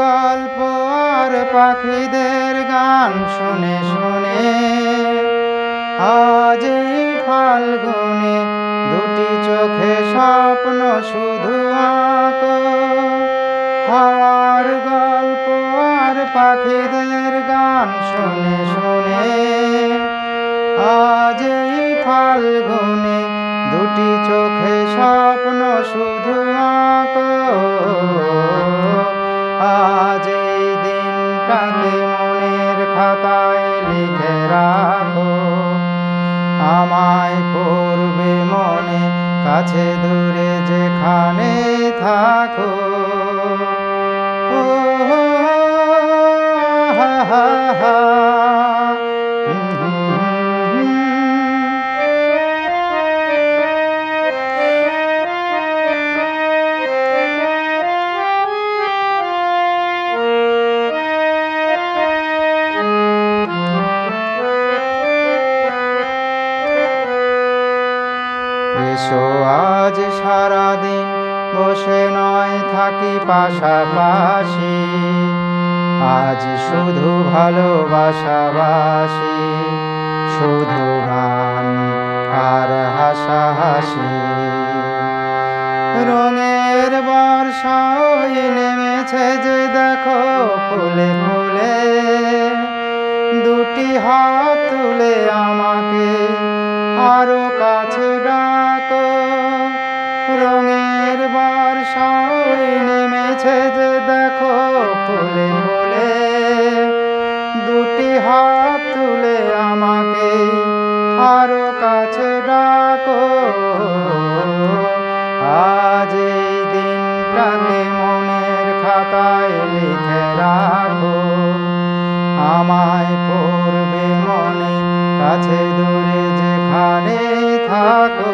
গল্প আর পাখিদের গান শুনে শুনে। আজ এই ফাল্গুনে দুটি চোখে স্বপ্ন শুধু আঁকো। হাওয়ার গল্প আর পাখিদের গান শুনে শুনে। আজ এই ফাল্গুনে দুটি চোখে স্বপ্ন শুধু আঁকো। আজ এই দিনটাতে মনের খাতায় লিখে রাখো। আমায় পড়বে মনে, কাছে দূরে যেখানে থাকো। ও এসো আজ সারাদিন বসে নয়, থাকি পাশাপাশি। আজ শুধু ভালোবাসাবাসি, শুধু গান আর হাসাহাসি। রঙের বর্ষাই নেমেছে যে দেখো ফুলে ফুলে, দুটি হাত তুলে আমাকে আরও কাছে ডাকো। রঙের বর্ষাই নেমেছে যে দেখো ফুলে ফুলে। দুটি হাত তুলে আমাকে আরও কাছে ডাকো। আজ এই দিনটাকে মনের খাতায় লিখে রাখো। আমায় পড়বে মনে কাছে যেখানে থাকো।